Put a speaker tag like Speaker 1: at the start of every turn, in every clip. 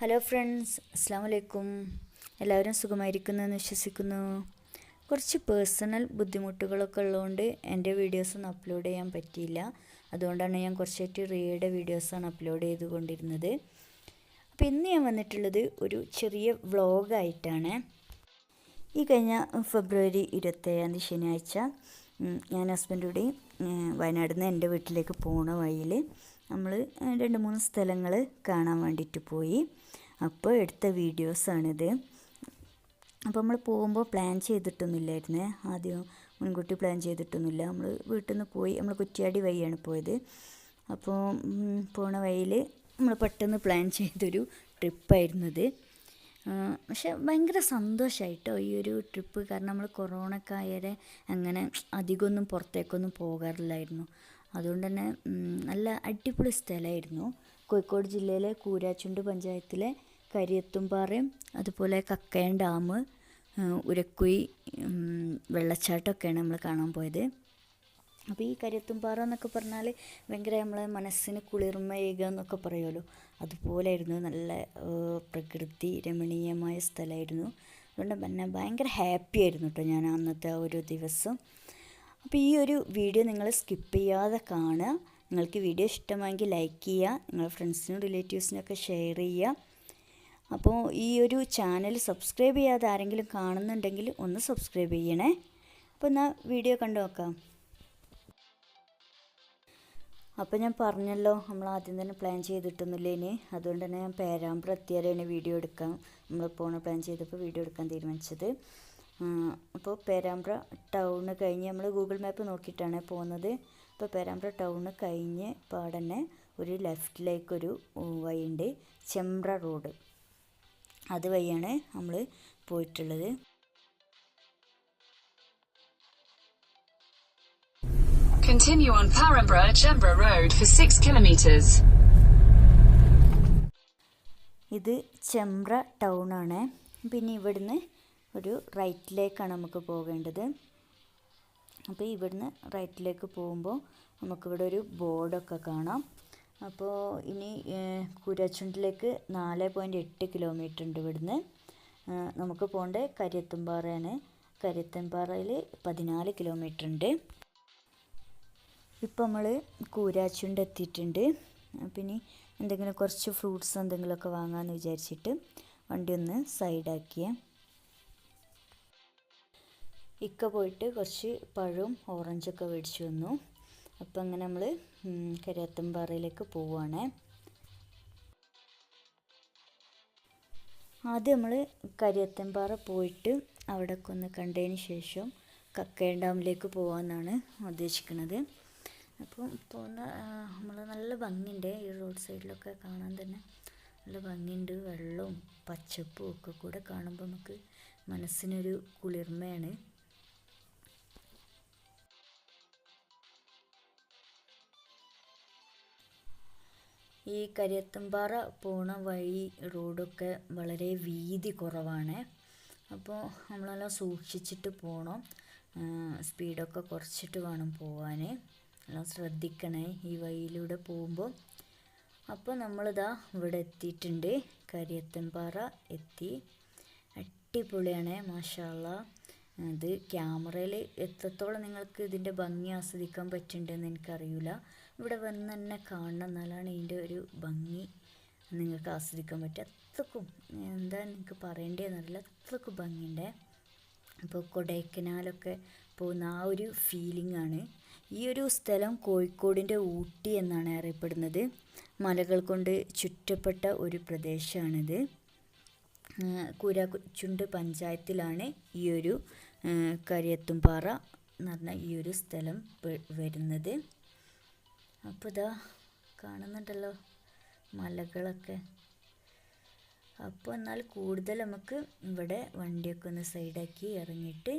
Speaker 1: Hello friends അസ്സാം വലൈക്കും എല്ലാവരും സുഖമായിരിക്കുന്നു എന്ന് വിശ്വസിക്കുന്നു. കുറച്ച് പേഴ്സണൽ ബുദ്ധിമുട്ടുകളൊക്കെ ഉള്ളതുകൊണ്ട് എന്റെ വീഡിയോസൊന്നും അപ്ലോഡ് ചെയ്യാൻ പറ്റിയില്ല. അതുകൊണ്ടാണ് ഞാൻ കുറച്ചായിട്ട് റിയയുടെ വീഡിയോസാണ് അപ്ലോഡ് ചെയ്തുകൊണ്ടിരുന്നത്. അപ്പോൾ ഇന്ന് ഞാൻ വന്നിട്ടുള്ളത് ഒരു ചെറിയ വ്ളോഗായിട്ടാണ് ഈ കഴിഞ്ഞ ഫെബ്രുവരി ഇരുപത്തേഴാം തീയതി ശനിയാഴ്ച ഞാൻ ഹസ്ബൻഡോടെ വയനാട് നിന്ന് എന്റെ വീട്ടിലേക്ക് പോണ വഴിയിൽ നമ്മൾ രണ്ട് മൂന്ന് സ്ഥലങ്ങൾ കാണാൻ വേണ്ടിയിട്ട് പോയി. അപ്പോൾ എടുത്ത വീഡിയോസാണിത്. അപ്പോൾ നമ്മൾ പോകുമ്പോൾ പ്ലാൻ ചെയ്തിട്ടൊന്നുമില്ലായിരുന്നേ. ആദ്യം മുൻകൂട്ടി പ്ലാൻ ചെയ്തിട്ടൊന്നുമില്ല. നമ്മൾ വീട്ടിൽ നിന്ന് പോയി നമ്മൾ കുറ്റിയാടി വഴിയാണ് പോയത്. അപ്പോൾ പോണ വഴിയിൽ നമ്മൾ പെട്ടെന്ന് പ്ലാൻ ചെയ്തൊരു ട്രിപ്പായിരുന്നത്. പക്ഷെ ഭയങ്കര സന്തോഷമായിട്ടോ ഈ ഒരു ട്രിപ്പ്. കാരണം നമ്മൾ കൊറോണക്കായരെ അങ്ങനെ അധികമൊന്നും പുറത്തേക്കൊന്നും പോകാറില്ലായിരുന്നു. അതുകൊണ്ട് തന്നെ നല്ല അടിപൊളി സ്ഥലമായിരുന്നു. കോഴിക്കോട് ജില്ലയിലെ കൂരാച്ചുണ്ട് പഞ്ചായത്തിലെ കരിയത്തുംപാറയും അതുപോലെ കക്കയൻ ഡാം ഉരക്കുയി വെള്ളച്ചാട്ടമൊക്കെയാണ് നമ്മൾ കാണാൻ പോയത്. അപ്പോൾ ഈ കരിയത്തുംപാറ എന്നൊക്കെ പറഞ്ഞാൽ ഭയങ്കര നമ്മളെ മനസ്സിന് കുളിർമയുക എന്നൊക്കെ പറയുമല്ലോ. അതുപോലെയായിരുന്നു നല്ല പ്രകൃതി രമണീയമായ സ്ഥലമായിരുന്നു. അതുകൊണ്ട് തന്നെ ഭയങ്കര ഹാപ്പി ആയിരുന്നു കേട്ടോ ഞാൻ അന്നത്തെ ഒരു ദിവസം. അപ്പോൾ ഈ ഒരു വീഡിയോ നിങ്ങൾ സ്കിപ്പ് ചെയ്യാതെ കാണുക. നിങ്ങൾക്ക് വീഡിയോ ഇഷ്ടമായെങ്കിൽ ലൈക്ക് ചെയ്യുക. നിങ്ങളുടെ ഫ്രണ്ട്സിനും റിലേറ്റീവ്സിനൊക്കെ ഷെയർ ചെയ്യുക. അപ്പോൾ ഈ ഒരു ചാനൽ സബ്സ്ക്രൈബ് ചെയ്യാതെ ആരെങ്കിലും കാണുന്നുണ്ടെങ്കിൽ ഒന്ന് സബ്സ്ക്രൈബ് ചെയ്യണേ. അപ്പോൾ എന്നാൽ വീഡിയോ കണ്ടു നോക്കാം. അപ്പോൾ ഞാൻ പറഞ്ഞല്ലോ നമ്മൾ ആദ്യം തന്നെ പ്ലാൻ ചെയ്തിട്ടൊന്നുമില്ല ഇനി. അതുകൊണ്ട് തന്നെ ഞാൻ പേരാമ്പ്ര എത്തിയാലാണ് വീഡിയോ എടുക്കാം നമ്മൾ പോണ പ്ലാൻ ചെയ്തപ്പോൾ വീഡിയോ എടുക്കാൻ തീരുമാനിച്ചത്. അപ്പോൾ പേരാമ്പ്ര ടൗണ് കഴിഞ്ഞ് നമ്മൾ ഗൂഗിൾ മാപ്പ് നോക്കിയിട്ടാണ് പോകുന്നത്. അപ്പോൾ പേരാമ്പ്ര ടൗണ് കഴിഞ്ഞ് പാടന്നെ ഒരു ലെഫ്റ്റിലേക്കൊരു വഴിയുണ്ട്. ചെമ്പ്ര റോഡ് അത് വഴിയാണ് നമ്മൾ പോയിട്ടുള്ളത്.
Speaker 2: Continue on Parambra Chembra Road for 6 kilometers.
Speaker 1: ഇത് ചെമ്പ്ര ടൗൺ ആണ്. പിന്നെ ഇവിടുന്ന് ഒരു റൈറ്റിലേക്കാണ് നമുക്ക് പോകേണ്ടത്. അപ്പോൾ ഇവിടുന്ന് റൈറ്റിലേക്ക് പോകുമ്പോൾ നമുക്കിവിടെ ഒരു ബോർഡൊക്കെ കാണാം. അപ്പോൾ ഇനി കൂരാച്ചുണ്ടിലേക്ക് നാല് പോയിന്റ് എട്ട് കിലോമീറ്റർ ഉണ്ട് ഇവിടുന്ന്. നമുക്ക് പോകേണ്ടത് കരിയത്തുംപാറയാണ്. കരിയത്തുംപാറയിൽ പതിനാല് കിലോമീറ്റർ ഉണ്ട്. ഇപ്പം നമ്മൾ കൂരാച്ചുണ്ട് എത്തിയിട്ടുണ്ട്. പിന്നെ എന്തെങ്കിലും കുറച്ച് ഫ്രൂട്ട്സ് എന്തെങ്കിലുമൊക്കെ വാങ്ങാമെന്ന് വിചാരിച്ചിട്ട് വണ്ടി ഒന്ന് സൈഡാക്കിയ. ഇക്ക പോയിട്ട് കുറച്ച് പഴവും ഓറഞ്ചൊക്കെ മേടിച്ചു വന്നു. അപ്പം അങ്ങനെ നമ്മൾ കരിയാത്തമ്പാറയിലേക്ക് പോവുകയാണേ ആദ്യം നമ്മൾ കരിയാത്തമ്പാറ പോയിട്ട് അവിടെയൊക്കെ ഒന്ന് കണ്ടതിന് ശേഷം കക്കയം ഡാമിലേക്ക് പോകാമെന്നാണ് ഉദ്ദേശിക്കുന്നത് അപ്പോൾ പോകുന്ന നമ്മൾ നല്ല ഭംഗിയുണ്ട് ഈ റോഡ് സൈഡിലൊക്കെ കാണാൻ തന്നെ നല്ല ഭംഗിയുണ്ട് വെള്ളവും പച്ചപ്പും ഒക്കെ കൂടെ കാണുമ്പോൾ നമുക്ക് മനസ്സിനൊരു കുളിർമയാണ്. ഈ കരിയത്തുംപാറ പോണ വഴി റോഡൊക്കെ വളരെ വീതി കുറവാണ്. അപ്പോൾ നമ്മളെല്ലാം സൂക്ഷിച്ചിട്ട് പോകണം സ്പീഡൊക്കെ കുറച്ചിട്ട് വേണം പോകാൻ എല്ലാം ശ്രദ്ധിക്കണേ ഈ വഴിയിലൂടെ പോകുമ്പോൾ അപ്പോൾ നമ്മളിതാ ഇവിടെ എത്തിയിട്ടുണ്ട്. കരിയത്തൻപാറ എത്തി. അടിപൊളിയാണ് മാഷാല്ല ഇത് ക്യാമറയിൽ എത്രത്തോളം നിങ്ങൾക്ക് ഇതിന്റെ ഭംഗി ആസ്വദിക്കാൻ പറ്റുന്നുണ്ടെന്ന് എനിക്കറിയില്ല ഇവിടെ വന്ന് തന്നെ കാണണം എന്നാലാണ് ഇതിന്റെ ഒരു ഭംഗി. നിങ്ങൾക്ക് ആസ്വദിക്കാൻ പറ്റുക അത്രക്കും എന്താ നിങ്ങൾക്ക് പറയേണ്ടതെന്നറിയില്ല. അത്രക്കും ഭംഗിയുണ്ട്. അപ്പോൾ കൊടൈക്കനാലൊക്കെ പോകുന്ന ആ ഒരു ഫീലിംഗ് ആണ്. ഈ ഒരു സ്ഥലം കോഴിക്കോടിന്റെ ഊട്ടി എന്നാണ് അറിയപ്പെടുന്നത്. മലകൾ കൊണ്ട് ചുറ്റപ്പെട്ട ഒരു പ്രദേശമാണിത്. കൂരാച്ചുണ്ട് പഞ്ചായത്തിലാണ് ഈ ഒരു കരിയത്തുംപാറ എന്ന് പറഞ്ഞ ഈ ഒരു സ്ഥലം വരുന്നത്. അപ്പോൾ ഇതാ കാണുന്നുണ്ടല്ലോ മലകളൊക്കെ. അപ്പോൾ എന്നാൽ കൂടുതൽ നമുക്ക് ഇവിടെ വണ്ടിയൊക്കെ ഒന്ന് സൈഡാക്കി ഇറങ്ങിയിട്ട്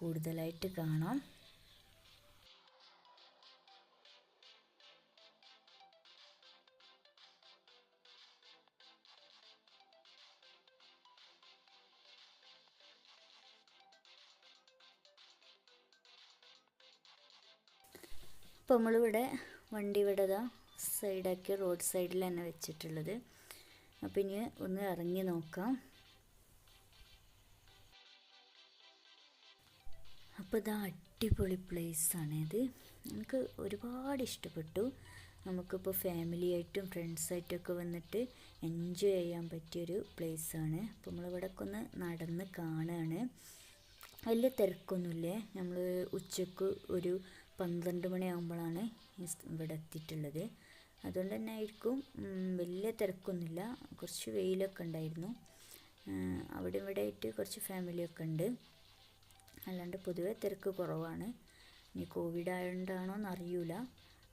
Speaker 1: കൂടുതലായിട്ട് കാണാം. അപ്പോൾ നമ്മളിവിടെ വണ്ടി ഇവിടെ ഇതാ സൈഡാക്കി റോഡ് സൈഡിൽ തന്നെ വെച്ചിട്ടുള്ളത്. അപ്പം ഇനി ഒന്ന് ഇറങ്ങി നോക്കാം. അപ്പോൾ ഇതാ അടിപൊളി പ്ലേസാണ് ഇത്. എനിക്ക് ഒരുപാട് ഇഷ്ടപ്പെട്ടു. നമുക്കിപ്പോൾ ഫാമിലി ആയിട്ടും ഫ്രണ്ട്സായിട്ടൊക്കെ വന്നിട്ട് എൻജോയ് ചെയ്യാൻ പറ്റിയൊരു പ്ലേസാണ് അപ്പോൾ നമ്മളിവിടെയൊക്കെ ഒന്ന് നടന്ന് കാണുകയാണ് വലിയ തിരക്കൊന്നുമില്ലേ? നമ്മൾ ഉച്ചയ്ക്ക് ഒരു പന്ത്രണ്ട് മണിയാകുമ്പോഴാണ് ഇവിടെ എത്തിയിട്ടുള്ളത്. അതുകൊണ്ട് തന്നെ ആയിരിക്കും വലിയ തിരക്കൊന്നുമില്ല. കുറച്ച് വെയിലൊക്കെ ഉണ്ടായിരുന്നു. അവിടെ ഇവിടെ ആയിട്ട് കുറച്ച് ഫാമിലിയൊക്കെ ഉണ്ട്. അല്ലാണ്ട് പൊതുവെ തിരക്ക് കുറവാണ്. ഇനി കോവിഡ് ആയതുകൊണ്ടാണോ എന്ന് അറിയൂല.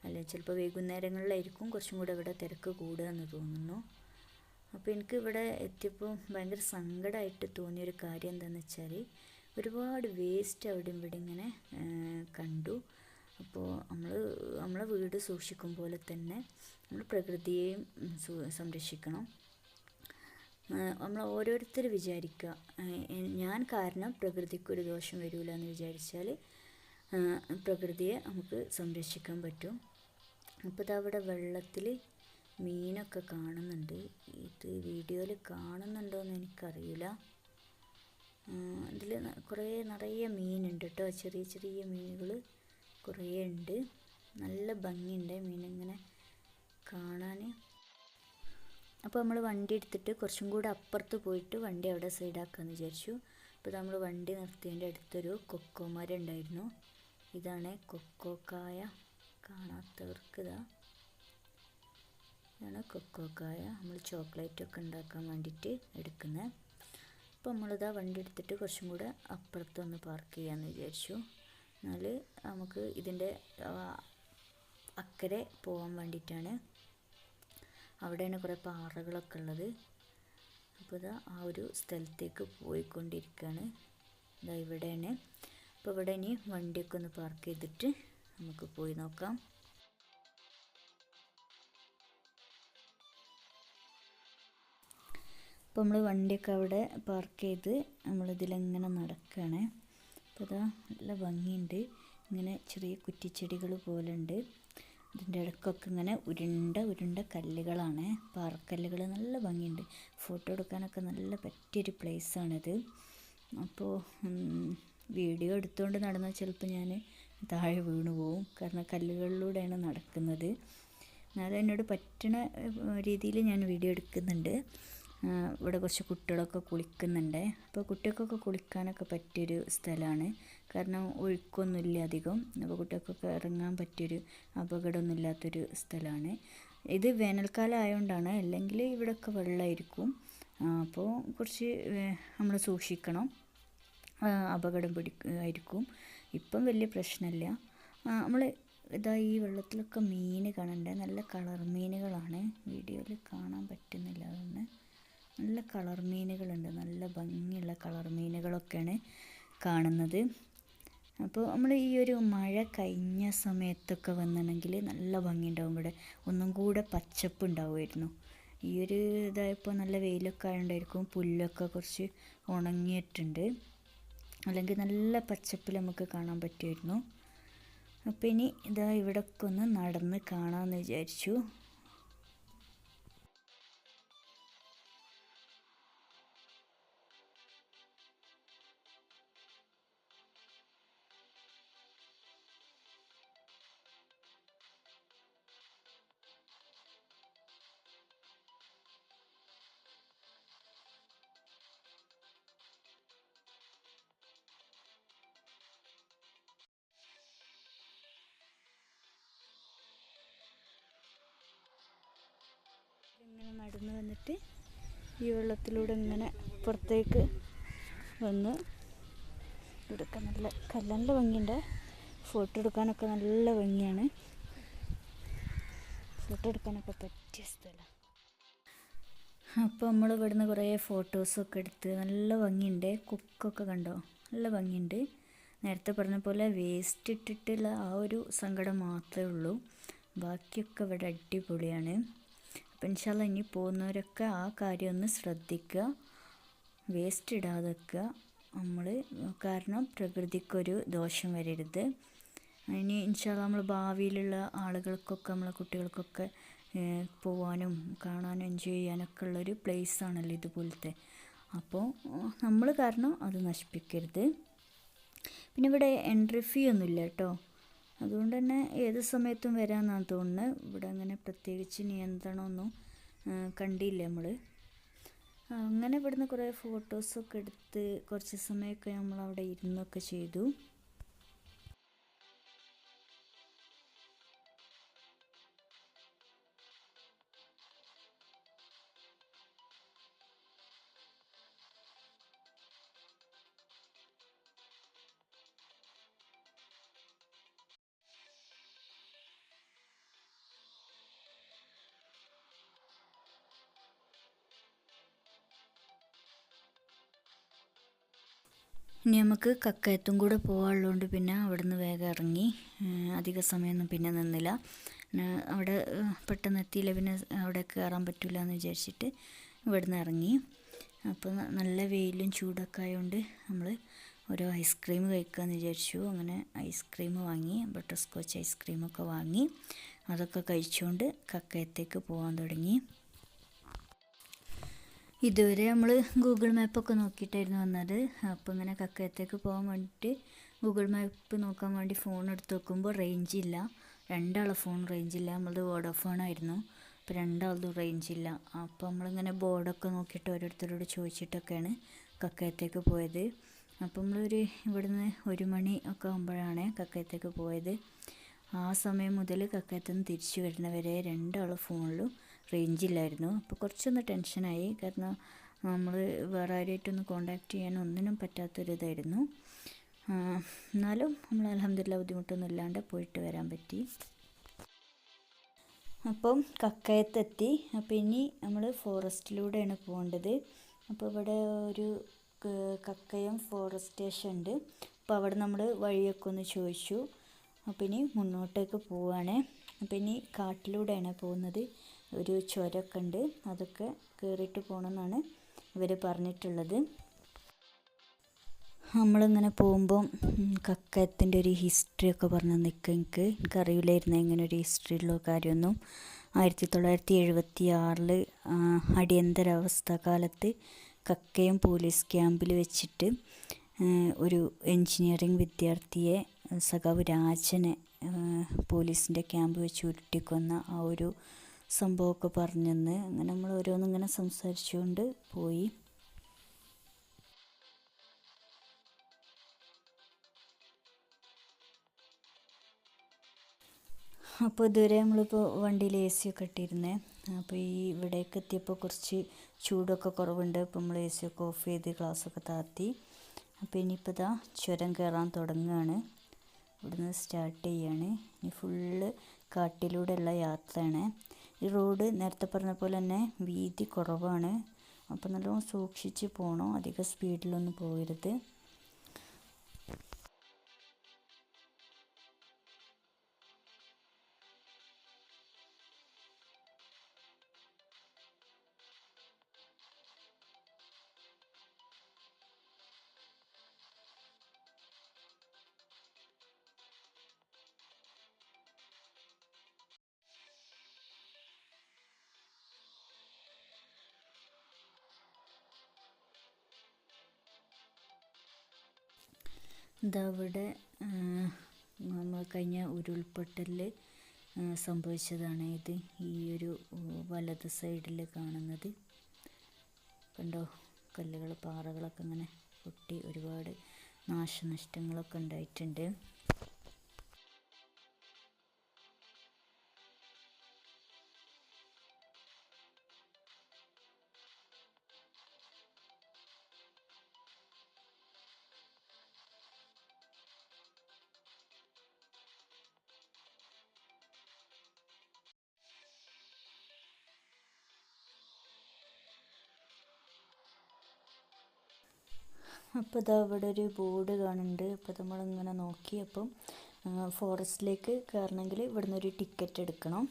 Speaker 1: അല്ല ചിലപ്പോൾ വൈകുന്നേരങ്ങളിലായിരിക്കും കുറച്ചും കൂടെ ഇവിടെ തിരക്ക് കൂടുക എന്ന് തോന്നുന്നു. അപ്പോൾ എനിക്ക് ഇവിടെ എത്തിയപ്പോൾ ഭയങ്കര സങ്കടമായിട്ട് തോന്നിയൊരു കാര്യം എന്താണെന്ന് വെച്ചാൽ ഒരുപാട് വേസ്റ്റ് അവിടെ ഇവിടെ ഇങ്ങനെ കണ്ടു. അപ്പോൾ നമ്മൾ നമ്മളെ വീട് സൂക്ഷിക്കും പോലെ തന്നെ നമ്മൾ പ്രകൃതിയെയും സംരക്ഷിക്കണം. നമ്മൾ ഓരോരുത്തർ വിചാരിക്കുക ഞാൻ കാരണം പ്രകൃതിക്കൊരു ദോഷം വരില്ല എന്ന് വിചാരിച്ചാൽ പ്രകൃതിയെ നമുക്ക് സംരക്ഷിക്കാൻ പറ്റും. അപ്പോൾ ഇതാ അവിടെ വെള്ളത്തിൽ മീനൊക്കെ കാണുന്നുണ്ട്. ഇത് വീഡിയോയിൽ കാണുന്നുണ്ടോ എന്ന് എനിക്കറിയില്ല ഇതിൽ കുറേ നിറയെ മീനുണ്ട് കേട്ടോ ചെറിയ ചെറിയ മീനുകൾ കുറേ ഉണ്ട് നല്ല ഭംഗിയുണ്ട് മീനിങ്ങനെ കാണാൻ അപ്പോൾ നമ്മൾ വണ്ടി എടുത്തിട്ട് കുറച്ചും കൂടെ അപ്പുറത്ത് പോയിട്ട് വണ്ടി അവിടെ സൈഡാക്കാമെന്ന് വിചാരിച്ചു. അപ്പോൾ നമ്മൾ വണ്ടി നിർത്തിയതിന്റെ അടുത്തൊരു കൊക്കോ മരം ഉണ്ടായിരുന്നു. ഇതാണ് കൊക്കോക്കായ കാണാത്തവർക്ക് ഇതാ. ഇതാണ് കൊക്കോക്കായ നമ്മൾ ചോക്ലേറ്റ് ഒക്കെ ഉണ്ടാക്കാൻ വേണ്ടിയിട്ട് എടുക്കുന്നത് അപ്പോൾ നമ്മളിതാ വണ്ടി എടുത്തിട്ട് കുറച്ചും കൂടെ അപ്പുറത്തൊന്ന് പാർക്ക് ചെയ്യാമെന്ന് വിചാരിച്ചു. എന്നാൽ നമുക്ക് ഇതിന്റെ അക്കരെ പോകാൻ വേണ്ടിയിട്ടാണ്. അവിടെയാണ് കുറേ പാറകളൊക്കെ ഉള്ളത്. അപ്പോൾ ഇതാ ആ ഒരു സ്ഥലത്തേക്ക് പോയിക്കൊണ്ടിരിക്കുകയാണ് ഇതാ ഇവിടെയാണ്. അപ്പോൾ ഇവിടെ ഇനി വണ്ടിയൊക്കെ ഒന്ന് പാർക്ക് ചെയ്തിട്ട് നമുക്ക് പോയി നോക്കാം. അപ്പോൾ നമ്മൾ വണ്ടിയൊക്കെ അവിടെ പാർക്ക് ചെയ്ത് നമ്മളിതിലെങ്ങനെ നടക്കുകയാണ് അപ്പോൾ ഇതാ നല്ല ഭംഗിയുണ്ട്. ഇങ്ങനെ ചെറിയ കുറ്റിച്ചെടികൾ പോലെ ഉണ്ട് ഇതിന്റെ ഇടയ്ക്കൊക്കെ ഇങ്ങനെ ഉരുണ്ട ഉരുണ്ട കല്ലുകളാണ്. പാറക്കല്ലുകൾ നല്ല ഭംഗിയുണ്ട്. ഫോട്ടോ എടുക്കാനൊക്കെ നല്ല പറ്റിയൊരു പ്ലേസാണിത്. അപ്പോൾ വീഡിയോ എടുത്തുകൊണ്ട് നടന്നാൽ ചിലപ്പോൾ ഞാൻ താഴെ വീണു പോവും. കാരണം കല്ലുകളിലൂടെയാണ് നടക്കുന്നത്. എന്നാലും എന്നോട് പറ്റണ രീതിയിൽ ഞാൻ വീഡിയോ എടുക്കുന്നുണ്ട്. ഇവിടെ കുറച്ച് കുട്ടികളൊക്കെ കുളിക്കുന്നുണ്ട്. അപ്പോൾ കുട്ടികൾക്കൊക്കെ കുളിക്കാനൊക്കെ പറ്റിയൊരു സ്ഥലമാണ്. കാരണം ഒഴുക്കൊന്നുമില്ല അധികം. അപ്പോൾ കുട്ടികൾക്കൊക്കെ ഇറങ്ങാൻ പറ്റിയൊരു അപകടമൊന്നും ഇല്ലാത്തൊരു സ്ഥലമാണ്. ഇത് വേനൽക്കാലം ആയതുകൊണ്ടാണ് അല്ലെങ്കിൽ ഇവിടെയൊക്കെ വെള്ളമായിരിക്കും. അപ്പോൾ കുറച്ച് നമ്മൾ സൂക്ഷിക്കണം. അപകടം പിടിക്കുമായിരിക്കും ഇപ്പം വലിയ പ്രശ്നമില്ല. നമ്മൾ ഇതാ ഈ വെള്ളത്തിലൊക്കെ മീൻ കാണണ്ടേ? നല്ല കളർ മീനുകളാണ് വീഡിയോയിൽ കാണാൻ പറ്റുന്നില്ല അതൊന്ന്. നല്ല കളർ മീനുകളുണ്ട്. നല്ല ഭംഗിയുള്ള കളർ മീനുകളൊക്കെയാണ് കാണുന്നത്. അപ്പോൾ നമ്മൾ ഈ ഒരു മഴ കഴിഞ്ഞ സമയത്തൊക്കെ വന്നിട്ടുണ്ടെങ്കിൽ നല്ല ഭംഗിയുണ്ടാവും. ഇവിടെ ഒന്നും കൂടെ പച്ചപ്പ് ഉണ്ടാവുമായിരുന്നു. ഈ ഒരു ഇതായപ്പോൾ നല്ല വെയിലൊക്കെ ആയതുകൊണ്ടായിരിക്കും പുല്ലൊക്കെ കുറച്ച് ഉണങ്ങിയിട്ടുണ്ട്. അല്ലെങ്കിൽ നല്ല പച്ചപ്പിൽ നമുക്ക് കാണാൻ പറ്റുമായിരുന്നു. അപ്പോൾ ഇനി ഇതാ ഇവിടൊക്കെ ഒന്ന് നടന്ന് കാണാമെന്ന് വിചാരിച്ചു. ഇങ്ങനെ നടന്ന് വന്നിട്ട് ഈ വെള്ളത്തിലൂടെ ഇങ്ങനെ പുറത്തേക്ക് വന്ന് ഇവിടെയൊക്കെ നല്ല കല്ലല്ല ഭംഗിയുണ്ട്. ഫോട്ടോ എടുക്കാനൊക്കെ നല്ല ഭംഗിയാണ്. ഫോട്ടോ എടുക്കാനൊക്കെ പറ്റിയ സ്ഥലം. അപ്പോൾ നമ്മൾ ഇവിടുന്ന് കുറേ ഫോട്ടോസൊക്കെ എടുത്ത് നല്ല ഭംഗിയുണ്ട്. കുക്കൊക്കെ കണ്ടോ? നല്ല ഭംഗിയുണ്ട്. നേരത്തെ പറഞ്ഞ പോലെ വേസ്റ്റ് ഇട്ടിട്ടുള്ള ആ ഒരു സങ്കടം മാത്രമേ ഉള്ളൂ. ബാക്കിയൊക്കെ ഇവിടെ അടിപൊളിയാണ്. അപ്പം ഇൻഷാല്ല ഇനി പോകുന്നവരൊക്കെ ആ കാര്യം ഒന്ന് ശ്രദ്ധിക്കുക വേസ്റ്റ് ഇടാതൊക്കെ നമ്മൾ കാരണം പ്രകൃതിക്കൊരു ദോഷം വരരുത്. ഇനി ഇൻഷാല്ല നമ്മൾ ഭാവിയിലുള്ള ആളുകൾക്കൊക്കെ നമ്മളെ കുട്ടികൾക്കൊക്കെ പോവാനും കാണാനും എൻജോയ് ചെയ്യാനൊക്കെ ഉള്ളൊരു പ്ലേസ് ആണല്ലോ ഇതുപോലത്തെ. അപ്പോൾ നമ്മൾ കാരണം അത് നശിപ്പിക്കരുത്. പിന്നെ ഇവിടെ എൻട്രി ഫീ ഒന്നുമില്ല കേട്ടോ. അതുകൊണ്ട് തന്നെ ഏത് സമയത്തും വരാമെന്നാണ് തോന്നുന്നത്. ഇവിടെ അങ്ങനെ പ്രത്യേകിച്ച് നിയന്ത്രണമൊന്നും കണ്ടില്ല നമ്മൾ അങ്ങനെ ഇവിടുന്ന് കുറേ ഫോട്ടോസൊക്കെ എടുത്ത് കുറച്ച് സമയമൊക്കെ നമ്മൾ അവിടെ ഇരുന്നൊക്കെ ചെയ്തു. ഇനി നമുക്ക് കക്കയത്തും കൂടെ പോകാനുള്ളതുകൊണ്ട് പിന്നെ അവിടുന്ന് വേഗം ഇറങ്ങി അധിക സമയമൊന്നും പിന്നെ നിന്നില്ല. അവിടെ പെട്ടെന്ന് എത്തിയില്ല പിന്നെ അവിടെ കയറാൻ പറ്റില്ല എന്ന് വിചാരിച്ചിട്ട് ഇവിടുന്ന് ഇറങ്ങി. അപ്പോൾ നല്ല വെയിലും ചൂടൊക്കെ ആയതുകൊണ്ട് നമ്മൾ ഒരു ഐസ്ക്രീം കഴിക്കാമെന്ന് വിചാരിച്ചു. അങ്ങനെ ഐസ്ക്രീം വാങ്ങി ബട്ടർ സ്കോച്ച് ഐസ്ക്രീമൊക്കെ വാങ്ങി അതൊക്കെ കഴിച്ചുകൊണ്ട് കക്കയത്തേക്ക് പോകാൻ തുടങ്ങി. ഇതുവരെ നമ്മൾ ഗൂഗിൾ മാപ്പൊക്കെ നോക്കിയിട്ടായിരുന്നു വന്നത്. അപ്പോൾ ഇങ്ങനെ കക്കയത്തേക്ക് പോകാൻ വേണ്ടിയിട്ട് ഗൂഗിൾ മാപ്പ് നോക്കാൻ വേണ്ടി ഫോൺ എടുത്ത് നോക്കുമ്പോൾ റേഞ്ച് ഇല്ല. രണ്ടാളെ ഫോൺ റേഞ്ച് ഇല്ല. നമ്മളത് വോഡോഫോൺ ആയിരുന്നു. അപ്പോൾ രണ്ടാളതും റേഞ്ച് ഇല്ല. അപ്പോൾ നമ്മളിങ്ങനെ ബോർഡൊക്കെ നോക്കിയിട്ട് ഓരോരുത്തരോട് ചോദിച്ചിട്ടൊക്കെയാണ് കക്കയത്തേക്ക് പോയത്. അപ്പോൾ നമ്മളൊരു ഇവിടുന്ന് ഒരു മണി ഒക്കെ ആകുമ്പോഴാണ് കക്കയത്തേക്ക് പോയത്. ആ സമയം മുതൽ കക്കയത്തുനിന്ന് തിരിച്ചു വരുന്നവരെ രണ്ടാൾ ഫോണിലും റേഞ്ച് ഇല്ലായിരുന്നു അപ്പോൾ കുറച്ചൊന്ന് ടെൻഷനായി. കാരണം നമ്മൾ വേറെ ആരുമായിട്ടൊന്ന് കോണ്ടാക്ട് ചെയ്യാൻ ഒന്നിനും പറ്റാത്തൊരിതായിരുന്നു. എന്നാലും നമ്മൾ അലഹമില്ല ബുദ്ധിമുട്ടൊന്നും ഇല്ലാണ്ട് പോയിട്ട് വരാൻ പറ്റി. അപ്പം കക്കയത്തെത്തി. അപ്പോൾ ഇനി നമ്മൾ ഫോറസ്റ്റിലൂടെയാണ് പോകേണ്ടത്. അപ്പോൾ ഇവിടെ ഒരു കക്കയം ഫോറസ്റ്റ് സ്റ്റേഷൻ ഉണ്ട്. അപ്പോൾ അവിടെ നമ്മൾ വഴിയൊക്കെ ഒന്ന് ചോദിച്ചു. അപ്പം ഇനി മുന്നോട്ടേക്ക് പോവുകയാണ് അപ്പം ഇനി കാട്ടിലൂടെയാണ് പോകുന്നത്. ഒരു ചുരമൊക്കെ ഉണ്ട് അതൊക്കെ കയറിയിട്ട് പോകണമെന്നാണ് ഇവർ പറഞ്ഞിട്ടുള്ളത്. നമ്മളിങ്ങനെ പോകുമ്പം കക്കയത്തിന്റെ ഒരു ഹിസ്റ്ററി ഒക്കെ പറഞ്ഞ് നിൽക്കുക എനിക്ക് എനിക്കറിയില്ലായിരുന്നു ഇങ്ങനെ ഒരു ഹിസ്റ്ററി ഉള്ള കാര്യമൊന്നും. ആയിരത്തി തൊള്ളായിരത്തി എഴുപത്തി ആറിൽ അടിയന്തരാവസ്ഥ കാലത്ത് കക്കയം പോലീസ് ക്യാമ്പിൽ വെച്ചിട്ട് ഒരു എൻജിനീയറിംഗ് വിദ്യാർത്ഥിയെ സഖാവ് രാജനെ പോലീസിന്റെ ക്യാമ്പ് വെച്ച് ഉരുട്ടിക്കൊന്ന ആ ഒരു സംഭവമൊക്കെ പറഞ്ഞെന്ന് അങ്ങനെ നമ്മൾ ഓരോന്നിങ്ങനെ സംസാരിച്ചുകൊണ്ട് പോയി. അപ്പോൾ ഇതുവരെ നമ്മളിപ്പോൾ വണ്ടിയിൽ എ സി ഒക്കെ ഇട്ടിരുന്നേ. അപ്പോൾ ഈ ഇവിടേക്ക് എത്തിയപ്പോൾ കുറച്ച് ചൂടൊക്കെ കുറവുണ്ട്. അപ്പോൾ നമ്മൾ എ സി ഒക്കെ ഓഫ് ചെയ്ത് ഗ്ലാസ്സൊക്കെ താത്തി. അപ്പോൾ ഇനിയിപ്പോൾ ഇതാ ചുരം കയറാൻ തുടങ്ങുകയാണ്. ഇവിടുന്ന് സ്റ്റാർട്ട് ചെയ്യാണ്. ഇനി ഫുള്ള് കാട്ടിലൂടെയുള്ള യാത്രയാണ്. ഈ റോഡ് നേരത്തെ പറഞ്ഞ പോലെ തന്നെ വീതി കുറവാണ്. അപ്പോൾ നല്ലോണം സൂക്ഷിച്ച് പോകണം അധികം സ്പീഡിലൊന്നും പോകരുത്. ഇതാ ഇവിടെ നമ്മൾ കഴിഞ്ഞ ഉരുൾപൊട്ടലിൽ സംഭവിച്ചതാണ് ഇത്. ഈ ഒരു വലത് സൈഡിൽ കാണുന്നത്. കണ്ടോ? കല്ലുകൾ പാറകളൊക്കെ ഇങ്ങനെ പൊട്ടി ഒരുപാട് നാശനഷ്ടങ്ങളൊക്കെ ഉണ്ടായിട്ടുണ്ട്. അപ്പോൾ ഇതാ ഇവിടെ ഒരു ബോർഡ് കാണുന്നുണ്ട്. അപ്പോൾ നമ്മളിങ്ങനെ നോക്കി അപ്പം ഫോറസ്റ്റിലേക്ക് കയറണമെങ്കിൽ ഇവിടുന്ന് ഒരു ടിക്കറ്റ് എടുക്കണം.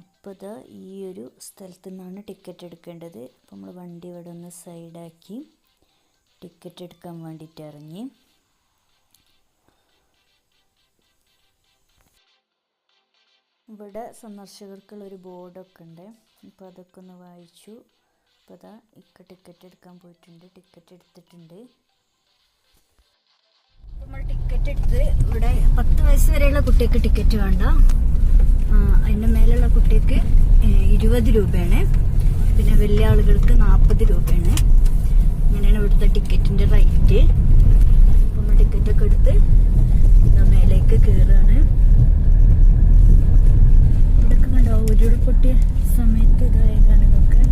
Speaker 1: അപ്പോൾ ഇതാ ഈ ഒരു സ്ഥലത്തു നിന്നാണ് ടിക്കറ്റ് എടുക്കേണ്ടത്. അപ്പോൾ നമ്മൾ വണ്ടി ഇവിടെ ഒന്ന് സൈഡാക്കി ടിക്കറ്റ് എടുക്കാൻ വേണ്ടിയിട്ട് ഇറങ്ങി. ഇവിടെ സന്ദർശകർക്കുള്ള ഒരു ബോർഡൊക്കെ ഉണ്ട്. അപ്പോൾ അതൊക്കെ ഒന്ന് വായിച്ചു. അപ്പോൾ ഇതാ ഇക്ക ടിക്കറ്റ് എടുക്കാൻ പോയിട്ടുണ്ട്. ടിക്കറ്റ് എടുത്തിട്ടുണ്ട്. നമ്മൾ ടിക്കറ്റ് എടുത്ത് ഇവിടെ പത്ത് വയസ്സ് വരെയുള്ള കുട്ടിക്ക് ടിക്കറ്റ് വേണ്ട. അതിന്റെ മേലുള്ള കുട്ടിക്ക് ഇരുപത് രൂപയാണ്. പിന്നെ വലിയ ആളുകൾക്ക് നാൽപ്പത് രൂപയാണ്. ഇങ്ങനെയാണ് ഇവിടുത്തെ ടിക്കറ്റിന്റെ റേറ്റ് അപ്പോൾ നമ്മൾ ടിക്കറ്റൊക്കെ എടുത്ത് മേലേക്ക് കയറുകയാണ് ഇതൊക്കെ കണ്ടോ? ഒരു പൊട്ടിയ സമയത്ത് ഇതായതാണ് ഇതൊക്കെ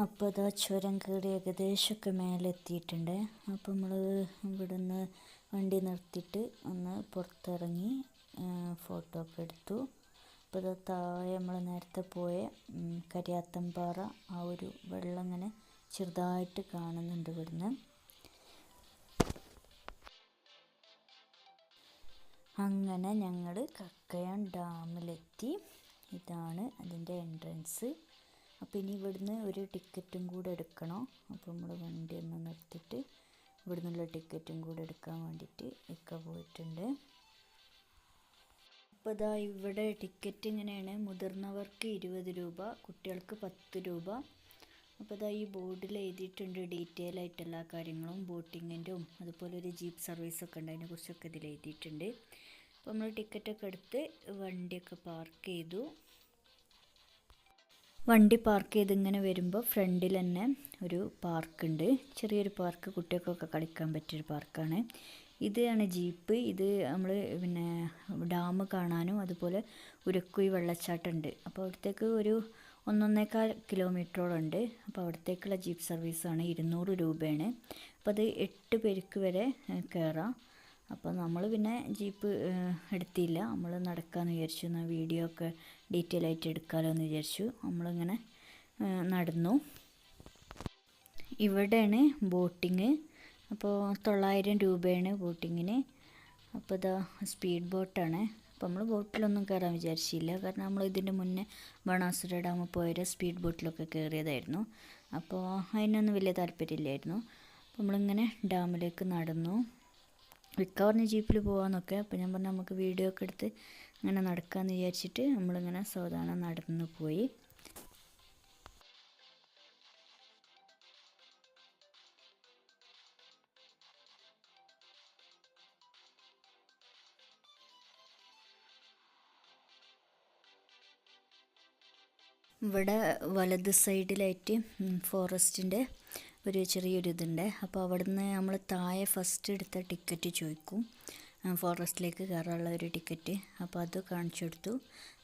Speaker 1: അപ്പോൾ അത് ചുരം കയറി ഏകദേശമൊക്കെ മേലെത്തിയിട്ടുണ്ട്. അപ്പോൾ നമ്മൾ ഇവിടെ നിന്ന് വണ്ടി നിർത്തിയിട്ട് ഒന്ന് പുറത്തിറങ്ങി ഫോട്ടോ ഒക്കെ എടുത്തു. അപ്പോൾ അത് താഴെ നമ്മൾ നേരത്തെ പോയ കരിയാത്തമ്പാറ ആ ഒരു വെള്ളം ഇങ്ങനെ ചെറുതായിട്ട് കാണുന്നുണ്ട് ഇവിടുന്ന്. അങ്ങനെ ഞങ്ങൾ കക്കയാൻ ഡാമിലെത്തി. ഇതാണ് അതിന്റെ എൻട്രൻസ്. അപ്പോൾ ഇനി ഇവിടുന്ന് ഒരു ടിക്കറ്റും കൂടെ എടുക്കണം? അപ്പോൾ നമ്മൾ വണ്ടി ഒന്ന് നിർത്തിയിട്ട് ഇവിടുന്നുള്ള ടിക്കറ്റും കൂടെ എടുക്കാൻ വേണ്ടിയിട്ട് ഇക്ക പോയിട്ടുണ്ട്. അപ്പോൾ ഇതാ ഇവിടെ ടിക്കറ്റ് ഇങ്ങനെയാണ്. മുതിർന്നവർക്ക് ഇരുപത് രൂപ കുട്ടികൾക്ക് പത്ത് രൂപ. അപ്പോൾ ഇതാ ഈ ബോർഡിൽ എഴുതിയിട്ടുണ്ട് ഡീറ്റെയിൽ ആയിട്ട് എല്ലാ കാര്യങ്ങളും ബോട്ടിങ്ങിന്റെയും അതുപോലെ ഒരു ജീപ്പ് സർവീസൊക്കെ ഉണ്ട്. അതിനെക്കുറിച്ചൊക്കെ ഇതിൽ എഴുതിയിട്ടുണ്ട്. അപ്പോൾ നമ്മൾ ടിക്കറ്റൊക്കെ എടുത്ത് വണ്ടിയൊക്കെ പാർക്ക് ചെയ്തു. വണ്ടി പാർക്ക് ചെയ്ത് ഇങ്ങനെ വരുമ്പോൾ ഫ്രണ്ടിൽ തന്നെ ഒരു പാർക്കുണ്ട് ചെറിയൊരു പാർക്ക് കുട്ടികൾക്കൊക്കെ കളിക്കാൻ പറ്റിയൊരു പാർക്കാണ് ഇതാണ് ജീപ്പ് ഇത് നമ്മൾ പിന്നെ ഡാം കാണാനും അതുപോലെ ഉരക്കുയി വെള്ളച്ചാട്ടമുണ്ട് അപ്പോൾ അവിടത്തേക്ക് ഒരു ഒന്നൊന്നേക്കാൽ കിലോമീറ്ററോളം ഉണ്ട്. അപ്പോൾ അവിടത്തേക്കുള്ള ജീപ്പ് സർവീസാണ് ഇരുന്നൂറ് രൂപയാണ്. അപ്പോൾ അത് എട്ട് പേർക്ക് വരെ കയറാം അപ്പോൾ നമ്മൾ പിന്നെ ജീപ്പ് എടുത്തില്ല. നമ്മൾ നടക്കാമെന്ന് വിചാരിച്ചു. വീഡിയോ ഒക്കെ ഡീറ്റെയിൽ ആയിട്ട് എടുക്കാമല്ലോ എന്ന് വിചാരിച്ചു. നമ്മളിങ്ങനെ നടന്നു. ഇവിടെയാണ് ബോട്ടിങ്. അപ്പോൾ തൊള്ളായിരം രൂപയാണ് ബോട്ടിങ്ങിന്. അപ്പോൾ ഇതാ സ്പീഡ് ബോട്ടാണ്. അപ്പോൾ നമ്മൾ ബോട്ടിലൊന്നും കയറാൻ വിചാരിച്ചില്ല. കാരണം നമ്മൾ ഇതിന്റെ മുന്നേ ബണാസുര ഡാം പോയ സ്പീഡ് ബോട്ടിലൊക്കെ കയറിയതായിരുന്നു അപ്പോൾ അതിനൊന്നും വലിയ താല്പര്യമില്ലായിരുന്നു. അപ്പോൾ നമ്മളിങ്ങനെ ഡാമിലേക്ക് നടന്നു. ഇക്ക പറഞ്ഞ ജീപ്പിൽ പോകാമെന്നൊക്കെ അപ്പോൾ ഞാൻ പറഞ്ഞു നമുക്ക് വീഡിയോ ഒക്കെ എടുത്ത് അങ്ങനെ നടക്കാമെന്ന് വിചാരിച്ചിട്ട് നമ്മളിങ്ങനെ സാധാരണ നടന്നു പോയി. ഇവിടെ വലത് സൈഡിലായിട്ട് ഫോറസ്റ്റിന്റെ ഒരു ചെറിയൊരു ഇതുണ്ട് അപ്പോൾ അവിടുന്ന് നമ്മൾ താഴെ ഫസ്റ്റ് എടുത്ത ടിക്കറ്റ് ചോദിക്കും. ഫോറസ്റ്റിലേക്ക് കയറാനുള്ള ഒരു ടിക്കറ്റ്. അപ്പോൾ അത് കാണിച്ചു കൊടുത്തു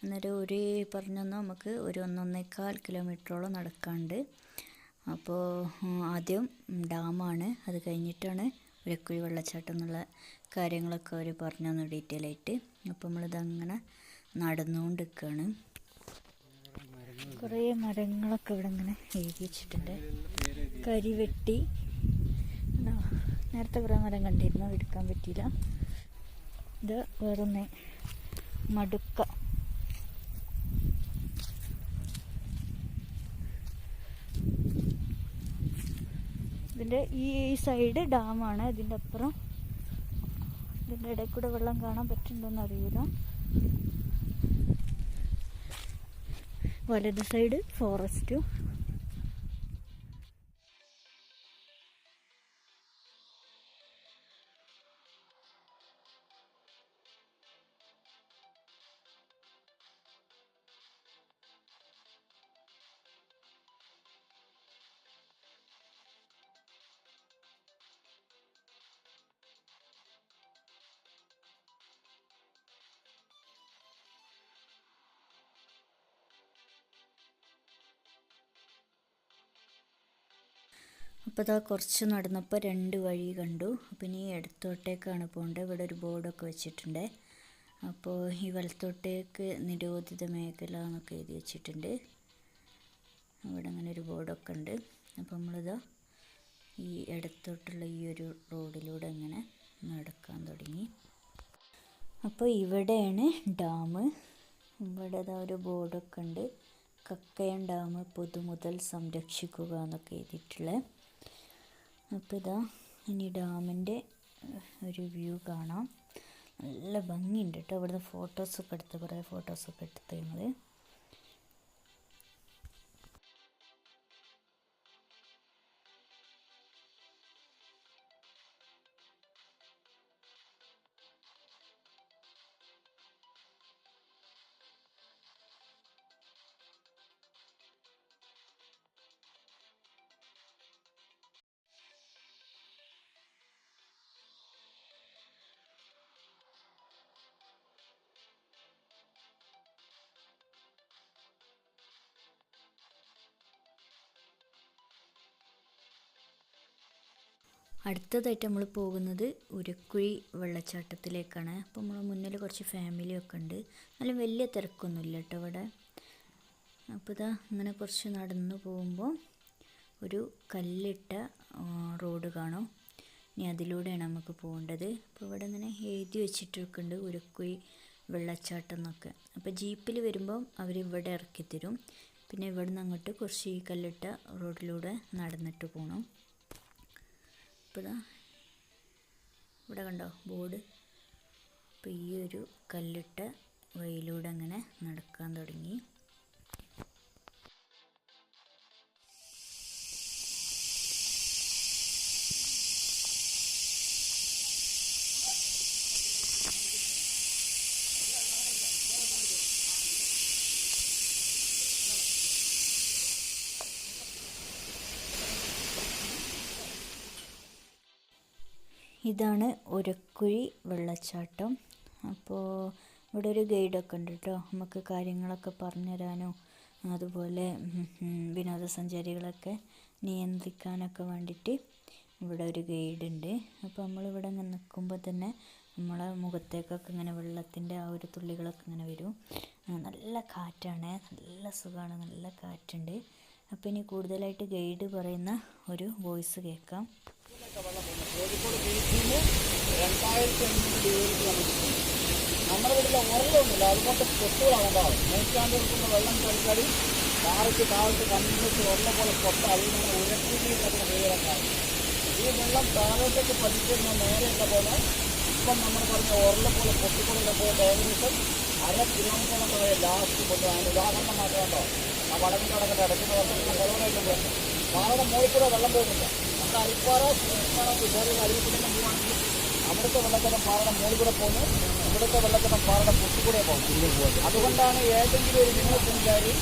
Speaker 1: അന്നേരം ഒരു പറഞ്ഞു നമുക്ക് ഒരു ഒന്നൊന്നേക്കാൽ കിലോമീറ്ററോളം നടക്കാണ്ട്. അപ്പോൾ ആദ്യം ഡാമാണ്. അത് കഴിഞ്ഞിട്ടാണ് ഉരക്കുഴി വെള്ളച്ചാട്ടം എന്നുള്ള കാര്യങ്ങളൊക്കെ അവർ പറഞ്ഞു തന്നു ഡീറ്റെയിൽ ആയിട്ട് അപ്പോൾ നമ്മളിതങ്ങനെ നടന്നുകൊണ്ട് നിൽക്കുകയാണ് കുറേ മരങ്ങളൊക്കെ ഇവിടെ ഇങ്ങനെ എഴുതി വെച്ചിട്ടുണ്ട്. കരിവെട്ടി നേരത്തെ കുറേ മരം കണ്ടിരുന്നു. എടുക്കാൻ പറ്റിയില്ല. ഇത് വേറൊന്ന് മടുക്ക. ഇതിന്റെ ഈ സൈഡ് ഡാമാണ് ഇതിന്റെ അപ്പുറം ഇതിന്റെ ഇടയിൽ കൂടെ വെള്ളം കാണാൻ പറ്റുന്നുണ്ടോന്ന് അറിയില്ല വലത് സൈഡ് ഫോറസ്റ്റും അപ്പോൾ കുറച്ച് നടന്നപ്പോൾ രണ്ട് വഴി കണ്ടു. അപ്പം ഇനി ഇടത്തോട്ടേക്കാണ് പോകേണ്ടത് ഇവിടെ ഒരു ബോർഡൊക്കെ വെച്ചിട്ടുണ്ട്. അപ്പോൾ ഈ വലത്തോട്ടേക്ക് നിരോധിത മേഖല എന്നൊക്കെ എഴുതി വെച്ചിട്ടുണ്ട്. ഇവിടെ അങ്ങനെ ഒരു ബോർഡൊക്കെ ഉണ്ട്. അപ്പോൾ നമ്മളിതാ ഈ ഇടത്തോട്ടുള്ള ഈ ഒരു റോഡിലൂടെ അങ്ങനെ നടക്കാൻ തുടങ്ങി. അപ്പോൾ ഇവിടെയാണ് ഡാം. ഇവിടെ ഇതാ ഒരു ബോർഡൊക്കെ ഉണ്ട്. കക്കയം ഡാം പൊതുമുതൽ സംരക്ഷിക്കുക എന്നൊക്കെ എഴുതിയിട്ടുള്ളത് അപ്പോൾ ഇതാ ഇനി ഡാമിന്റെ ഒരു വ്യൂ കാണാം. നല്ല ഭംഗിയുണ്ട് കേട്ടോ. ഇവിടുന്ന് ഫോട്ടോസൊക്കെ എടുത്ത് കുറേ ഫോട്ടോസൊക്കെ എടുത്ത് ഞങ്ങൾ അടുത്തതായിട്ട് നമ്മൾ പോകുന്നത് ഉരുക്കുഴി വെള്ളച്ചാട്ടത്തിലേക്കാണ്. അപ്പോൾ നമ്മൾ മുന്നിൽ കുറച്ച് ഫാമിലിയൊക്കെ ഉണ്ട്. നല്ല വലിയ തിരക്കൊന്നുമില്ല കേട്ടോ ഇവിടെ. അപ്പോൾ ഇതാ ഇങ്ങനെ കുറച്ച് നടന്നു പോകുമ്പോൾ ഒരു കല്ലിട്ട റോഡ് കാണും. ഇനി അതിലൂടെയാണ് നമുക്ക് പോകേണ്ടത്. അപ്പോൾ ഇവിടെ ഇങ്ങനെ എഴുതി വെച്ചിട്ടൊക്കെ ഉരക്കുഴി വെള്ളച്ചാട്ടം എന്നൊക്കെ. അപ്പോൾ ജീപ്പിൽ വരുമ്പം അവർ ഇവിടെ ഇറക്കി തരും പിന്നെ ഇവിടെ നിന്ന് അങ്ങോട്ട് കുറച്ച് ഈ കല്ലിട്ട റോഡിലൂടെ നടന്നിട്ട് പോകണം. ഇപ്പോൾ ഇവിടെ കണ്ടോ ബോർഡ്. അപ്പോൾ ഈ ഒരു കല്ലിട്ട വഴിയിലൂടെ അങ്ങനെ നടക്കാൻ തുടങ്ങി. ഇതാണ് ഉരക്കുഴി വെള്ളച്ചാട്ടം. അപ്പോൾ ഇവിടെ ഒരു ഗൈഡൊക്കെ ഉണ്ട് കേട്ടോ നമുക്ക് കാര്യങ്ങളൊക്കെ പറഞ്ഞു തരാനോ അതുപോലെ വിനോദസഞ്ചാരികളൊക്കെ നിയന്ത്രിക്കാനൊക്കെ വേണ്ടിയിട്ട് ഇവിടെ ഒരു ഗൈഡ് ഉണ്ട് അപ്പോൾ നമ്മളിവിടെ ഇങ്ങനെ നിൽക്കുമ്പോൾ തന്നെ നമ്മളെ മുഖത്തേക്കൊക്കെ ഇങ്ങനെ വെള്ളത്തിന്റെ ആ ഒരു തുള്ളികളൊക്കെ ഇങ്ങനെ വരും. നല്ല കാറ്റാണ്. നല്ല സുഖമാണ്. നല്ല കാറ്റുണ്ട്. അപ്പോൾ ഇനി കൂടുതലായിട്ട് ഗൈഡ് പറയുന്ന ഒരു വോയിസ് കേൾക്കാം.
Speaker 3: ഉള്ള പോലെ ഈ വെള്ളം താഴോട്ടേക്ക് പതിക്കുന്ന നേരെയൊക്കെ പോലെ ഇപ്പം നമ്മൾ പറഞ്ഞ പോലെ പൊട്ടിക്കൊള്ളുന്ന പോലെ ഏകദേശം അര കിലോമീറ്ററൊക്കെ വരെ ലാസ്റ്റ് കൊണ്ടുപോകാൻ ഉദാഹരണം മാത്രമേ മാത്രമല്ലോ ആ വടക്ക് കടക്കുന്ന അടയ്ക്കുന്ന കുറവായിട്ട് പാറയുടെ മുകളിൽ കൂടെ വെള്ളം പോകുന്നില്ല. നമ്മുടെ അരിപ്പാറ അരിപ്പാറ വിഷയം അരിവിപ്പിടുന്ന പോവാണെങ്കിൽ അവിടുത്തെ വെള്ളത്തിനും പാറയുടെ മുകളിൽ കൂടെ പോകുന്നു. ഇവിടുത്തെ വെള്ളത്തിനും പാറയുടെ പൊട്ടി പോകുന്നു. അതുകൊണ്ടാണ് ഏതെങ്കിലും ഒരു വിനോദസഞ്ചാരി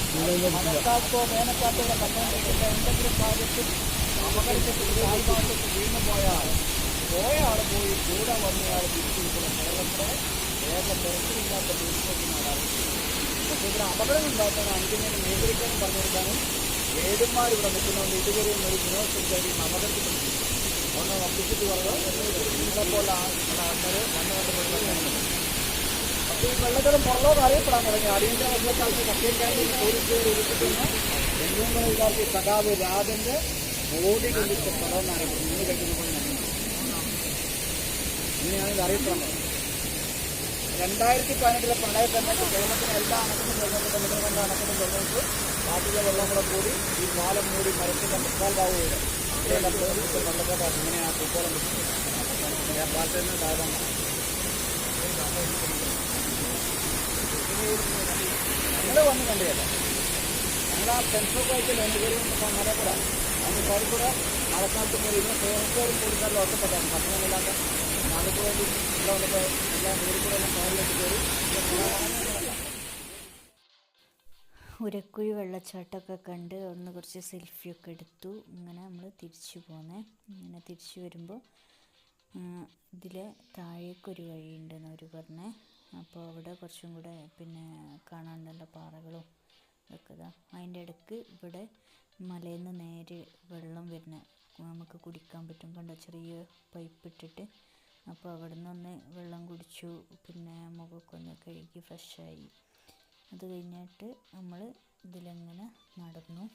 Speaker 3: മഴക്കാലത്തോ വേനൽക്കാലത്തോ ഇവിടെ കണ്ടുകൊണ്ടിരിക്കുന്ന എന്തെങ്കിലും കാര്യത്തിൽ അപകടത്തിൽ ആത്മാർത്ഥത്തിൽ വീണു പോയാൽ പോയ ആൾ പോയി കൂടെ വന്നയാൾ തിരിച്ചിരിക്കുന്ന കേരളത്തിലെ ഏക തിരക്കിലില്ലാത്ത ബീച്ചിലേക്കാണ് പക്ഷേ ഇവിടെ അപകടം ഉണ്ടാക്കുന്ന അഞ്ചിനെ നിയന്ത്രിക്കാനും പറഞ്ഞു കൊടുക്കാനും ഏടുമാർ ഇവിടെ നിൽക്കുന്നുണ്ട് ഇതുവരെയും ഒരു വിനോദസഞ്ചാരി അപകടത്തിലുണ്ട് ഒന്ന് വർദ്ധിച്ചിട്ട് പറഞ്ഞു. നിങ്ങളെപ്പോലെ ആൾക്കാർ വന്നു കൊണ്ട് വെള്ളം അപ്പോൾ ഈ വെള്ളക്കടം പുറത്തോട് അറിയപ്പെടാൻ തുടങ്ങി. അടിയന്തര വെള്ളക്കാർക്ക് കത്തിയേക്കാണ്ടി പോലീസുകാർ ഉരുട്ടിട്ടുന്ന എങ്ങനെയുള്ള സഖാവ് രാജന്റെ ബോഡി കൊണ്ടിട്ട് സ്ഥലം ഇങ്ങനെ ഇന്ന് കഴിക്കുന്നപ്പോൾ ഇങ്ങനെയാണ് ഇത് അറിയപ്പെടാൻ രണ്ടായിരത്തി പതിനെട്ടിലെ പ്രളയ സമയത്ത് കേരളത്തിന് എല്ലാ അണക്കെട്ടും വെള്ളത്തിൽ വെള്ളം കണ്ട അണക്കെട്ടും വെള്ളത്തിൽ കാട്ടിലെ വെള്ളം കൂടെ കൂടി ഈ പാലം മൂടി മരത്തിന്റെ മുക്കാൽ ഭാഗം വരും ഇവിടെയെല്ലാം പോലീസ് വെള്ളക്കെട്ട് ഇങ്ങനെ ആ കുക്കോളം ഞാൻ പാലത്തിൽ നിന്ന് ഞങ്ങൾ വന്ന് കണ്ടില്ല ഞങ്ങൾ ആ രണ്ട് അനുകരി മലപ്പുറ അതിന് കോഴിക്കോട് മഴക്കാലത്ത് പോയി ഇതിന് പേരക്കാരും പോലീസുകാരും ഒറ്റപ്പെട്ടാണ്. പട്ടണമില്ലാത്ത
Speaker 1: ഉരക്കുഴി വെള്ളച്ചാട്ടമൊക്കെ കണ്ട് ഒന്ന് കുറച്ച് സെൽഫിയൊക്കെ എടുത്തു. ഇങ്ങനെ നമ്മൾ തിരിച്ചു പോന്നേ. ഇങ്ങനെ തിരിച്ചു വരുമ്പോൾ ഇതിൽ താഴേക്കൊരു വഴിയുണ്ടെന്ന് അവർ പറഞ്ഞേ. അപ്പോൾ അവിടെ കുറച്ചും കൂടെ പിന്നെ കാണാനുള്ള പാറകളും ഇതൊക്കെ ഇതാ. അതിന്റെ ഇടയ്ക്ക് ഇവിടെ മലയിൽ നിന്ന് നേരെ വെള്ളം വരുന്ന നമുക്ക് കുടിക്കാൻ പറ്റും. കണ്ടോ? ചെറിയ പൈപ്പ് ഇട്ടിട്ട് അപ്പോൾ അവിടെ നിന്ന് വെള്ളം കുടിച്ചു. പിന്നെ മുഖമൊക്കെ ഒന്ന് കഴുകി ഫ്രഷായി അത് കഴിഞ്ഞിട്ട് നമ്മൾ ഇതിലങ്ങനെ നടന്നു.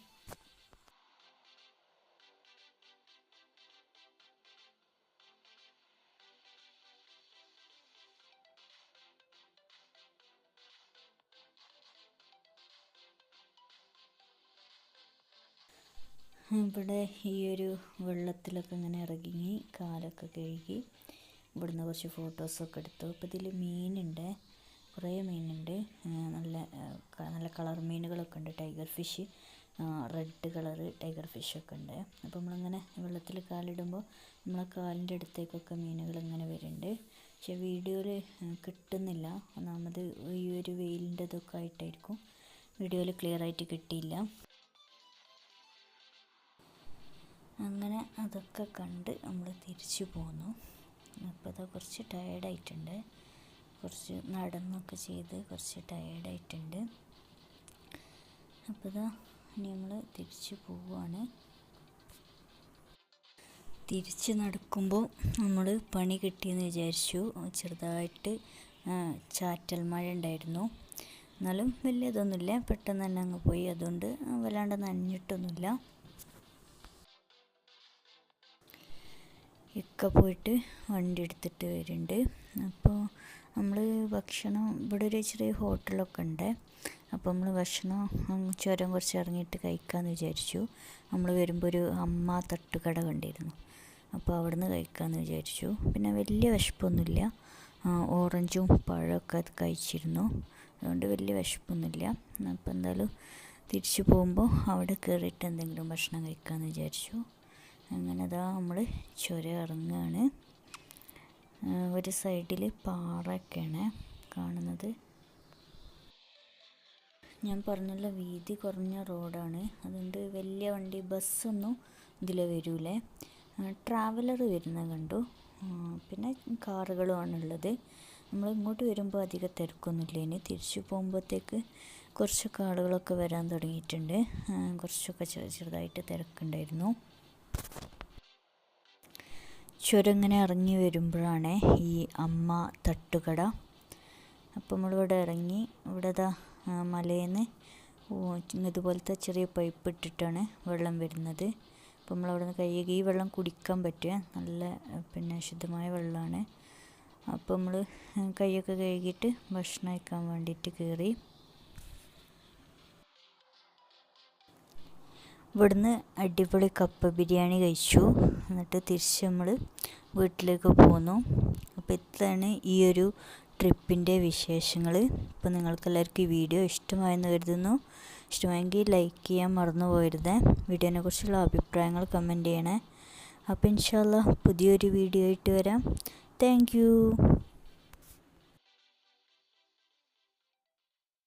Speaker 1: ഇവിടെ ഈ ഒരു വെള്ളത്തിലൊക്കെ ഇങ്ങനെ ഇറങ്ങി കാലൊക്കെ കഴുകി. ഇവിടുന്ന് കുറച്ച് ഫോട്ടോസൊക്കെ എടുത്തു. അപ്പോൾ ഇതിൽ മീനുണ്ട്. കുറേ മീനുണ്ട്. നല്ല നല്ല കളർ മീനുകളൊക്കെ ഉണ്ട്. Tiger fish red colour tiger ഫിഷൊക്കെ ഉണ്ട്. അപ്പോൾ നമ്മളിങ്ങനെ വെള്ളത്തിൽ കാലിടുമ്പോൾ നമ്മളെ കാലിന്റെ അടുത്തേക്കൊക്കെ മീനുകൾ ഇങ്ങനെ വരുന്നുണ്ട്. പക്ഷെ വീഡിയോയിൽ കിട്ടുന്നില്ല. ഒന്നാമത് ഈ ഒരു വെയിലിന്റെ ഇതൊക്കെ ആയിട്ടായിരിക്കും വീഡിയോയിൽ ക്ലിയർ ആയിട്ട് കിട്ടിയില്ല. അങ്ങനെ അതൊക്കെ കണ്ട് നമ്മൾ തിരിച്ചു പോന്നു. അപ്പോൾ ഇതാ കുറച്ച് ടയേർഡായിട്ടുണ്ട് കുറച്ച് നടന്നൊക്കെ ചെയ്ത് കുറച്ച് ടയേർഡായിട്ടുണ്ട് അപ്പോൾ ഇതാ ഇനി നമ്മൾ തിരിച്ചു പോവുകയാണ് തിരിച്ച് നടക്കുമ്പോൾ നമ്മൾ പണി കിട്ടിയെന്ന് വിചാരിച്ചു. ചെറുതായിട്ട് ചാറ്റൽ മഴ ഉണ്ടായിരുന്നു. എന്നാലും വലിയ ഇതൊന്നുമില്ല പെട്ടെന്ന് തന്നെ അങ്ങ് പോയി. അതുകൊണ്ട് വല്ലാണ്ട് നനഞ്ഞിട്ടൊന്നുമില്ല ഇക്ക പോയിട്ട് വണ്ടി എടുത്തിട്ട് വരുന്നുണ്ട്. അപ്പോൾ നമ്മൾ ഭക്ഷണം ഇവിടെ ഒരു ചെറിയ ഹോട്ടലൊക്കെ ഉണ്ട്. അപ്പോൾ നമ്മൾ ഭക്ഷണം ചുരം കുറച്ച് ഇറങ്ങിയിട്ട് കഴിക്കാമെന്ന് വിചാരിച്ചു. നമ്മൾ വരുമ്പോൾ ഒരു അമ്മ തട്ടുകട കണ്ടിരുന്നു. അപ്പോൾ അവിടുന്ന് കഴിക്കാമെന്ന് വിചാരിച്ചു. പിന്നെ വലിയ വിശപ്പൊന്നുമില്ല. ഓറഞ്ചും പഴമൊക്കെ അത് കഴിച്ചിരുന്നു. അതുകൊണ്ട് വലിയ വിശപ്പൊന്നുമില്ല. അപ്പോൾ എന്തായാലും തിരിച്ചു പോകുമ്പോൾ അവിടെ കയറിയിട്ട് എന്തെങ്കിലും ഭക്ഷണം കഴിക്കാമെന്ന് വിചാരിച്ചു. അങ്ങനെ അതാ നമ്മൾ ചുരം ഇറങ്ങുകയാണ് ഒരു സൈഡിൽ പാറയൊക്കെയാണ് കാണുന്നത്. ഞാൻ പറഞ്ഞല്ലോ വീതി കുറഞ്ഞ റോഡാണ്. അതുകൊണ്ട് വലിയ വണ്ടി ബസ്സൊന്നും ഇതിൽ വരൂലേ. ട്രാവലർ വരുന്ന കണ്ടു. പിന്നെ കാറുകളുമാണുള്ളത്. നമ്മൾ ഇങ്ങോട്ട് വരുമ്പോൾ അധികം തിരക്കൊന്നുമില്ല. ഇനി തിരിച്ചു പോകുമ്പോഴത്തേക്ക് കുറച്ചൊക്കെ ആളുകളൊക്കെ വരാൻ തുടങ്ങിയിട്ടുണ്ട്. കുറച്ചൊക്കെ ചെറുതായിട്ട് തിരക്കുണ്ടായിരുന്നു. ചുരം ഇങ്ങനെ ഇറങ്ങി വരുമ്പോഴാണ് ഈ അമ്മ തട്ടുകട. അപ്പം നമ്മളിവിടെ ഇറങ്ങി ഇവിടെ ദാ മലയിൽ നിന്ന് ഇതുപോലത്തെ ചെറിയ പൈപ്പ് ഇട്ടിട്ടാണ് വെള്ളം വരുന്നത്. അപ്പം നമ്മളവിടെ നിന്ന് കഴുകി ഈ വെള്ളം കുടിക്കാൻ പറ്റുക. നല്ല പിന്നെ ശുദ്ധമായ വെള്ളമാണ്. അപ്പോൾ നമ്മൾ കൈയൊക്കെ കഴുകിയിട്ട് ഭക്ഷണം കഴിക്കാൻ വേണ്ടിയിട്ട് കയറി. ഇവിടുന്ന് അടിപൊളി കപ്പ ബിരിയാണി കഴിച്ചു. എന്നിട്ട് തിരിച്ച് നമ്മൾ വീട്ടിലേക്ക് പോന്നു. അപ്പോൾ ഇത്രയാണ് ഈ ഒരു ട്രിപ്പിന്റെ വിശേഷങ്ങൾ ഇപ്പോൾ നിങ്ങൾക്കെല്ലാവർക്കും ഈ വീഡിയോ ഇഷ്ടമായെന്ന് കരുതുന്നു. ഇഷ്ടമായെങ്കിൽ ലൈക്ക് ചെയ്യാൻ മറന്നു പോകരുത് വീഡിയോനെ കുറിച്ചുള്ള അഭിപ്രായങ്ങൾ കമന്റ് ചെയ്യണേ. അപ്പോൾ ഇൻഷാല്ല പുതിയൊരു വീഡിയോ ആയിട്ട് വരാം. താങ്ക്